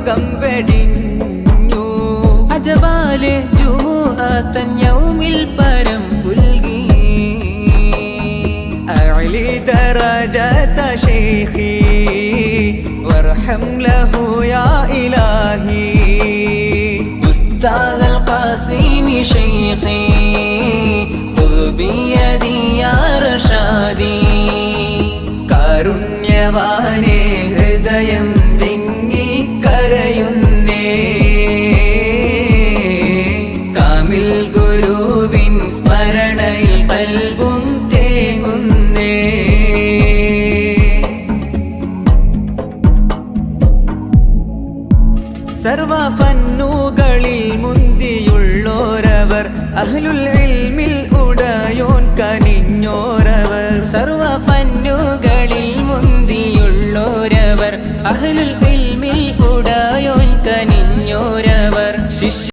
ലോകം വെടിഞ്ഞു. അജബാലെ ജുമുഅത്തൻ യൗമിൽ പരം പുൽകി. അഅലി ദരജത ശൈഖി വർഹം ലഹു യാ ഇലാഹി. ഉസ്താദൽ അൽ ഖാസിമി ശൈഖി ഖുദ് ബിയദി റഷാദി. കാരുണ്യവാനി ഗുരുവിൻ സ്മരണയിൽ കൽബും തേങ്ങുന്നേ സർവ ഫന്നുകളിൽ മുന്തിയുള്ളോരവർ അഹ്ലുൽ ഇൽമിൽ ഉടയോൻ കനിഞ്ഞോരവർ. സർവ ഫന്നുകളിൽ മുന്തിയുള്ളോരവർ അഹ്ലുൽ ഇൽമിൽ ഉടയോൻ കനിഞ്ഞോരവർ. ശിഷ്യ